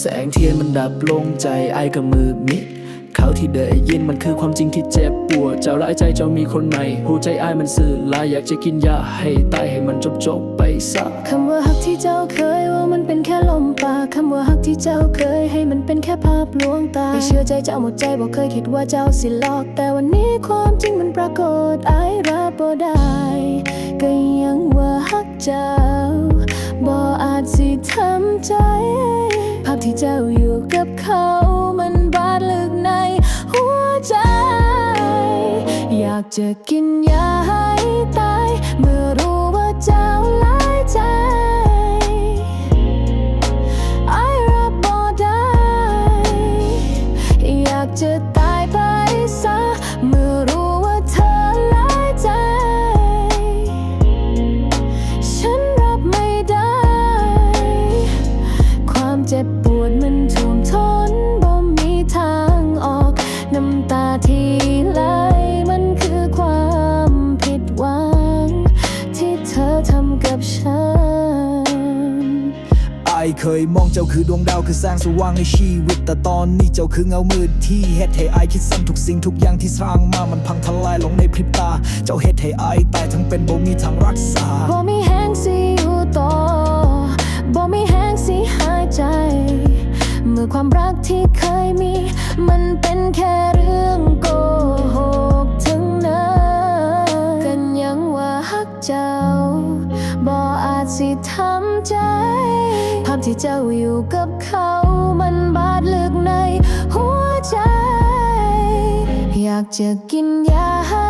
แสงเทียนมันดับลงใจไอ้กับมือมิเขาที่ได้ยินมันคือความจริงที่เจ็บปวด เจ้าร้ายใจเจ้ามีคนใหม่หัวใจอ้ายมันสื่อลายอยากจะกินยาให้ตายให้มันจบจบไปซะคำว่าฮักที่เจ้าเคยว่ามันเป็นแค่ลมปากคำว่าฮักที่เจ้าเคยให้มันเป็นแค่ภาพลวงตาไม่เชื่อใจเจ้าหมดใจบอกเคยคิดว่าเจ้าสิหลอก แต่วันนี้ความจริงมันปรากฏไอ้รับบ่ได้ก็ยังว่าฮักเจ้าบ่อาจสิทำใจ ที่เจ้าอยู่กับเขา มันบาดลึกในหัวใจ อยากจะกินยาให้ เคยมองเจ้าคือดวงดาวคือแสงสว่างในชีวิต แต่ตอนนี้เจ้าคือเงามืดที่เฮ็ดให้อายคิดซ้ำทุกสิ่งทุกอย่างที่สร้างมามันพังทลายลงในพริบตา เจ้าเฮ็ดให้อายตายทั้งเป็นบ่มีทางรักษาบ่มีแห้งสิอยู่ต่อบ่มีแห้งสิหายใจ เมื่อความรักที่เคยมี มันเป็นแค่เรื่องโกหกทั้งนั้นกันยังว่าฮักเจ้าบ่อาจสิทำใจ ที่เจ้าอยู่กับเขา มันบาดลึกในหัวใจ อยากจะกินยาให้